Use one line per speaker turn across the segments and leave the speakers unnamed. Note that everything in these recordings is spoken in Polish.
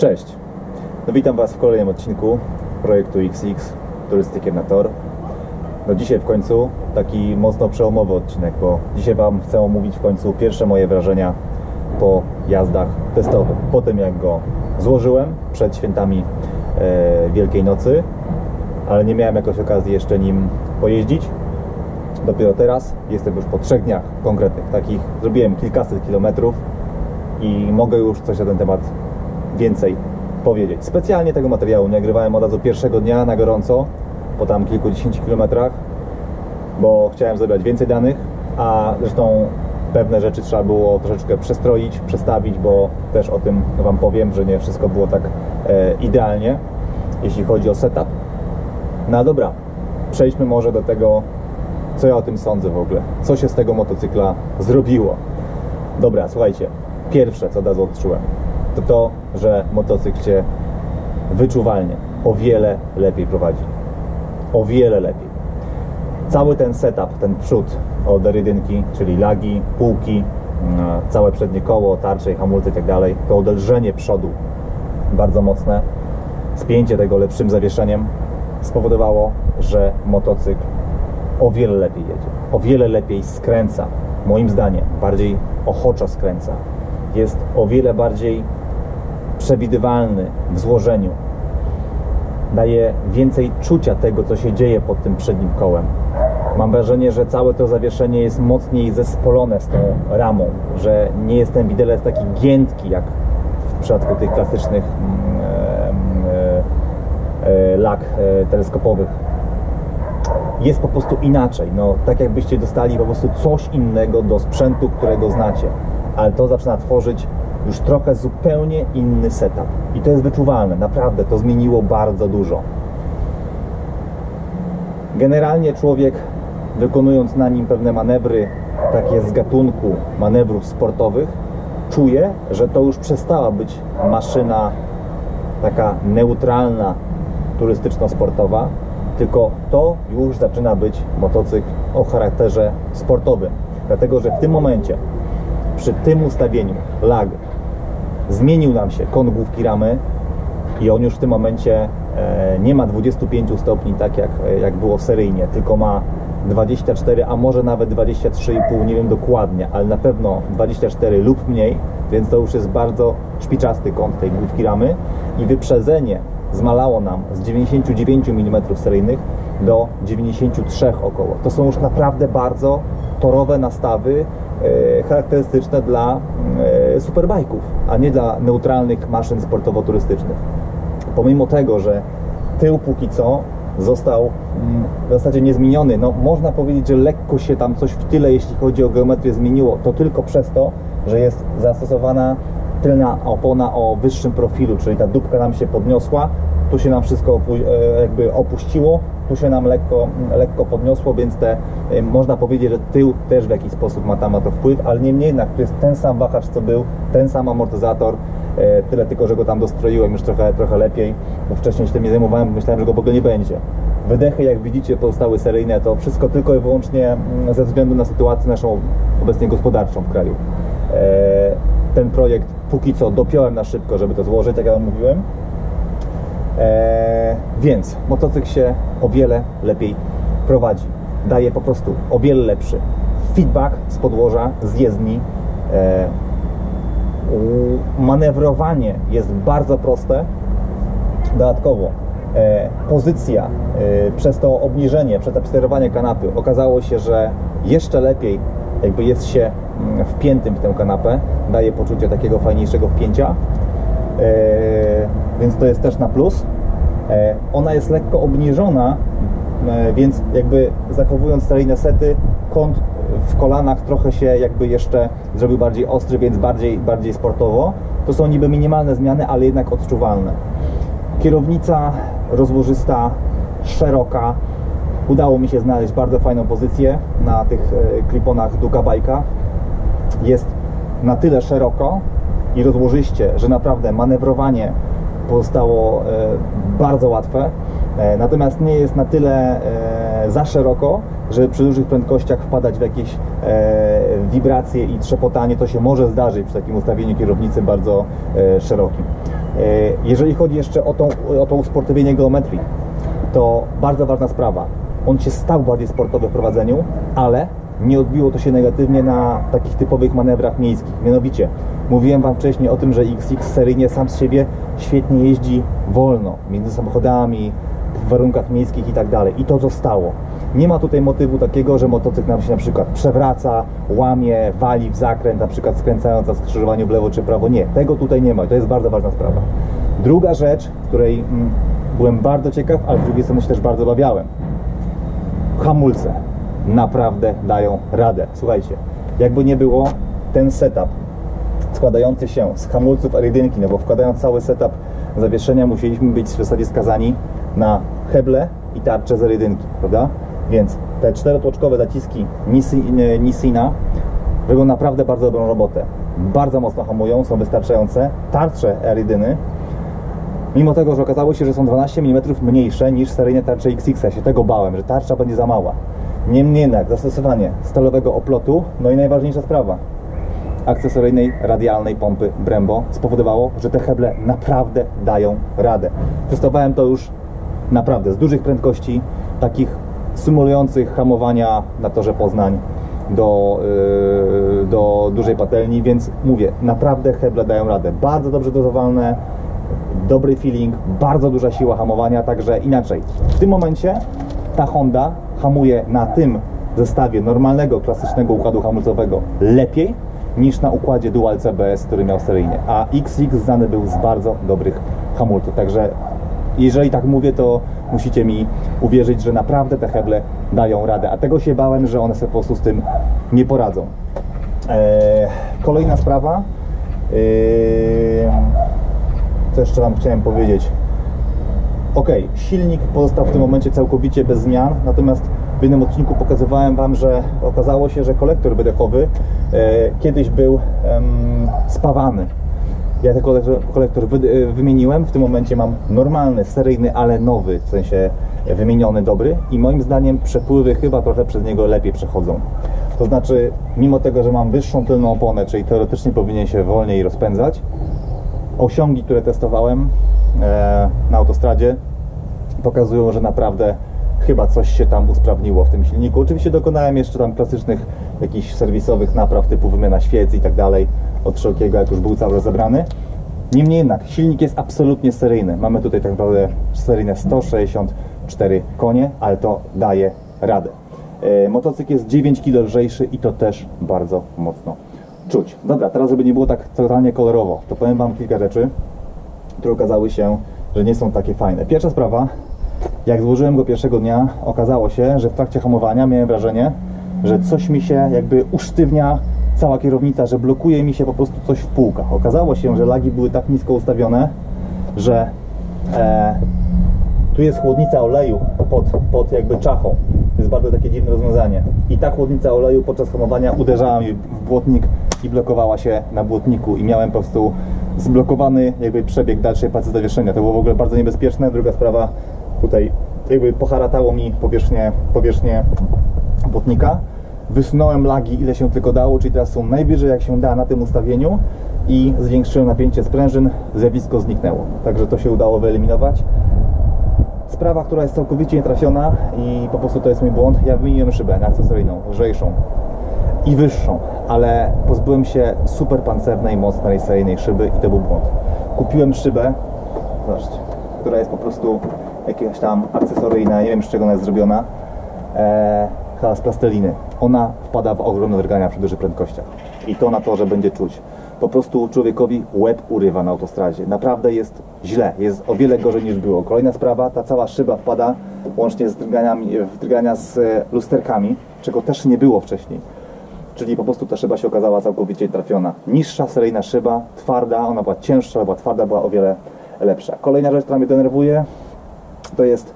Cześć, no witam Was w kolejnym odcinku projektu XX Turystykiem na Tor. No dzisiaj w końcu taki mocno przełomowy odcinek, bo dzisiaj Wam chcę omówić w końcu pierwsze moje wrażenia po jazdach testowych. Po tym jak go złożyłem przed świętami e, Wielkiej Nocy, ale nie miałem jakoś okazji jeszcze nim pojeździć. Dopiero teraz jestem już po trzech dniach konkretnych, takich zrobiłem kilkaset kilometrów i mogę już coś na ten temat więcej powiedzieć. Specjalnie tego materiału nie nagrywałem od razu pierwszego dnia na gorąco, po tam kilkudziesięciu kilometrach, bo chciałem zebrać więcej danych, a zresztą pewne rzeczy trzeba było troszeczkę przestroić, przestawić, bo też o tym Wam powiem, że nie wszystko było tak e, idealnie, jeśli chodzi o setup. No dobra, przejdźmy może do tego, co ja o tym sądzę w ogóle. Co się z tego motocykla zrobiło. Dobra, słuchajcie. Pierwsze, co od razu odczułem, to to, że motocykl się wyczuwalnie o wiele lepiej prowadzi. O wiele lepiej. Cały ten setup, ten przód od R1, czyli lagi, półki, mm, całe przednie koło, tarcze i hamulce i tak to uderzenie przodu bardzo mocne, spięcie tego lepszym zawieszeniem spowodowało, że motocykl o wiele lepiej jedzie, o wiele lepiej skręca. Moim zdaniem bardziej ochoczo skręca. Jest o wiele bardziej przewidywalny w złożeniu. Daje więcej czucia tego, co się dzieje pod tym przednim kołem. Mam wrażenie, że całe to zawieszenie jest mocniej zespolone z tą ramą, że nie jest ten widelec taki giętki, jak w przypadku tych klasycznych mm, e, e, lag e, teleskopowych jest po prostu inaczej. No, tak jakbyście dostali po prostu coś innego do sprzętu, którego znacie. Ale to zaczyna tworzyć już trochę zupełnie inny setup. I to jest wyczuwalne. Naprawdę to zmieniło bardzo dużo. Generalnie człowiek wykonując na nim pewne manewry, takie z gatunku manewrów sportowych, czuje, że to już przestała być maszyna taka neutralna, turystyczno-sportowa, tylko to już zaczyna być motocykl o charakterze sportowym. Dlatego, że w tym momencie, przy tym ustawieniu lag, zmienił nam się kąt główki ramy i on już w tym momencie e, nie ma 25 stopni, tak jak, jak było seryjnie, tylko ma 24, a może nawet 23,5, nie wiem dokładnie, ale na pewno 24 lub mniej, więc to już jest bardzo szpiczasty kąt tej główki ramy i wyprzedzenie zmalało nam z 99 mm seryjnych do 93 około. To są już naprawdę bardzo torowe nastawy e, charakterystyczne dla e, superbajków, a nie dla neutralnych maszyn sportowo-turystycznych. Pomimo tego, że tył póki co został mm, w zasadzie niezmieniony. No, można powiedzieć, że lekko się tam coś w tyle, jeśli chodzi o geometrię, zmieniło. To tylko przez to, że jest zastosowana tylna opona o wyższym profilu, czyli ta dupka nam się podniosła, tu się nam wszystko e, jakby opuściło, tu się nam lekko, lekko podniosło, więc te, można powiedzieć, że tył też w jakiś sposób ma tam na to wpływ, ale niemniej jednak to jest ten sam wahacz, co był, ten sam amortyzator, e, tyle tylko, że go tam dostroiłem już trochę, trochę lepiej, bo wcześniej się tym nie zajmowałem, myślałem, że go w ogóle nie będzie. Wydechy, jak widzicie, pozostały seryjne, to wszystko tylko i wyłącznie mm, ze względu na sytuację naszą obecnie gospodarczą w kraju. E, Ten projekt póki co dopiąłem na szybko, żeby to złożyć, jak ja mówiłem. E, więc motocykl się o wiele lepiej prowadzi. Daje po prostu o wiele lepszy feedback z podłoża, z jezdni. E, manewrowanie jest bardzo proste. Dodatkowo e, pozycja e, przez to obniżenie, przez to sterowanie kanapy okazało się, że jeszcze lepiej jakby jest się mm, wpiętym w tę kanapę, daje poczucie takiego fajniejszego wpięcia. E, więc to jest też na plus. E, ona jest lekko obniżona, e, więc jakby zachowując seryjne sety, kąt w kolanach trochę się jakby jeszcze zrobił bardziej ostry, więc bardziej, bardziej sportowo. To są niby minimalne zmiany, ale jednak odczuwalne. Kierownica rozłożysta, szeroka. Udało mi się znaleźć bardzo fajną pozycję na tych kliponach Duka Bajka. Jest na tyle szeroko i rozłożyście, że naprawdę manewrowanie pozostało e, bardzo łatwe. E, Natomiast nie jest na tyle e, za szeroko, żeby przy dużych prędkościach wpadać w jakieś wibracje i trzepotanie. To się może zdarzyć przy takim ustawieniu kierownicy bardzo szerokim. Jeżeli chodzi jeszcze o, tą, o to usportowienie geometrii, to bardzo ważna sprawa. On się stał bardziej sportowy w prowadzeniu, ale nie odbiło to się negatywnie na takich typowych manewrach miejskich. Mianowicie, mówiłem Wam wcześniej o tym, że XX seryjnie sam z siebie świetnie jeździ wolno, między samochodami, w warunkach miejskich i tak dalej. I to zostało. Nie ma tutaj motywu takiego, że motocykl nam się na przykład przewraca, łamie, wali w zakręt, na przykład skręcając na skrzyżowaniu w lewo czy prawo. Nie, tego tutaj nie ma. To jest bardzo ważna sprawa. Druga rzecz, której mm, byłem bardzo ciekaw, ale z drugiej strony się też bardzo bawiałem. Hamulce naprawdę dają radę. Słuchajcie, jakby nie było, ten setup składający się z hamulców R1, no bo wkładając cały setup zawieszenia musieliśmy być w zasadzie skazani na heble i tarcze z R1, prawda? Więc te czterotłoczkowe zaciski Nisi- Nisina robią naprawdę bardzo dobrą robotę. Bardzo mocno hamują, są wystarczające. Tarcze R1 Mimo tego, że okazało się, że są 12 mm mniejsze niż seryjne tarcze XX, ja się tego bałem, że tarcza będzie za mała. Niemniej jednak zastosowanie stalowego oplotu, no i najważniejsza sprawa, akcesoryjnej radialnej pompy Brembo spowodowało, że te heble naprawdę dają radę. Testowałem to już naprawdę z dużych prędkości, takich symulujących hamowania na torze Poznań do, yy, do dużej patelni, więc mówię, naprawdę heble dają radę. Bardzo dobrze dozowalne, dobry feeling, bardzo duża siła hamowania, także inaczej. W tym momencie ta Honda hamuje na tym zestawie normalnego, klasycznego układu hamulcowego lepiej niż na układzie Dual CBS, który miał seryjnie. A XX znany był z bardzo dobrych hamulców, także jeżeli tak mówię, to musicie mi uwierzyć, że naprawdę te heble dają radę. A tego się bałem, że one sobie po prostu z tym nie poradzą. Eee, kolejna sprawa. Eee, co jeszcze Wam chciałem powiedzieć? Ok, silnik pozostał w tym momencie całkowicie bez zmian, natomiast w jednym odcinku pokazywałem Wam, że okazało się, że kolektor wydechowy e, kiedyś był em, spawany. Ja ten kolektor, kolektor wy, e, wymieniłem, w tym momencie mam normalny, seryjny, ale nowy, w sensie wymieniony, dobry i moim zdaniem przepływy chyba trochę przez niego lepiej przechodzą. To znaczy, mimo tego, że mam wyższą tylną oponę, czyli teoretycznie powinien się wolniej rozpędzać, osiągi, które testowałem e, na autostradzie pokazują, że naprawdę chyba coś się tam usprawniło w tym silniku. Oczywiście dokonałem jeszcze tam klasycznych jakichś serwisowych napraw typu wymiana świec i tak dalej od wszelkiego, jak już był cały rozebrany. Niemniej jednak, silnik jest absolutnie seryjny. Mamy tutaj tak naprawdę seryjne 164 konie, ale to daje radę. E, motocykl jest 9 kg lżejszy i to też bardzo mocno czuć. Dobra, teraz żeby nie było tak totalnie kolorowo, to powiem Wam kilka rzeczy, które okazały się, że nie są takie fajne. Pierwsza sprawa, jak złożyłem go pierwszego dnia, okazało się, że w trakcie hamowania miałem wrażenie, że coś mi się jakby usztywnia cała kierownica, że blokuje mi się po prostu coś w półkach. Okazało się, że lagi były tak nisko ustawione, że e, tu jest chłodnica oleju pod, pod jakby czachą. To jest bardzo takie dziwne rozwiązanie. I ta chłodnica oleju podczas hamowania uderzała mi w błotnik i blokowała się na błotniku i miałem po prostu zblokowany jakby przebieg dalszej pracy zawieszenia. To było w ogóle bardzo niebezpieczne. Druga sprawa, tutaj jakby poharatało mi powierzchnię, powierzchnię błotnika. Wysunąłem lagi ile się tylko dało, czyli teraz są najwyżej jak się da na tym ustawieniu i zwiększyłem napięcie sprężyn, zjawisko zniknęło. Także to się udało wyeliminować. Sprawa, która jest całkowicie nietrafiona i po prostu to jest mój błąd. Ja wymieniłem szybę na akcesoryjną, lżejszą i wyższą, ale pozbyłem się super pancernej, mocnej, seryjnej szyby i to był błąd. Kupiłem szybę, zobaczcie, która jest po prostu jakaś tam akcesoryjna, nie wiem z czego ona jest zrobiona, e, chyba z plasteliny. Ona wpada w ogromne drgania przy dużych prędkościach i to na torze będzie czuć. Po prostu człowiekowi łeb urywa na autostradzie. Naprawdę jest źle, jest o wiele gorzej niż było. Kolejna sprawa, ta cała szyba wpada łącznie z drganiami, drgania z e, lusterkami, czego też nie było wcześniej czyli po prostu ta szyba się okazała całkowicie trafiona. Niższa seryjna szyba, twarda, ona była cięższa, była twarda, była o wiele lepsza. Kolejna rzecz, która mnie denerwuje, to jest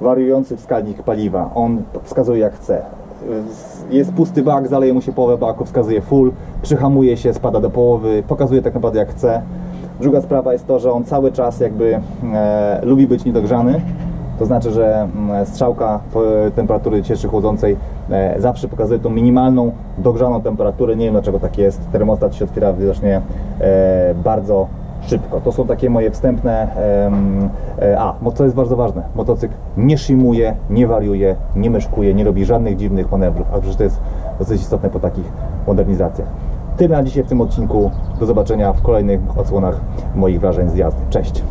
wariujący wskaźnik paliwa. On wskazuje jak chce. Jest pusty bak, zaleje mu się połowę baku, wskazuje full, przyhamuje się, spada do połowy, pokazuje tak naprawdę jak chce. Druga sprawa jest to, że on cały czas jakby e, lubi być niedogrzany, to znaczy, że mm, strzałka temperatury cieczy chłodzącej e, zawsze pokazuje tą minimalną, dogrzaną temperaturę. Nie wiem dlaczego tak jest. Termostat się otwiera widocznie e, bardzo szybko. To są takie moje wstępne. e, a, co jest bardzo ważne, motocykl nie szymuje, nie wariuje, nie myszkuje, nie robi żadnych dziwnych manewrów, a przecież to jest dosyć istotne po takich modernizacjach. Tyle na dzisiaj w tym odcinku. Do zobaczenia w kolejnych odsłonach moich wrażeń z jazdy. Cześć!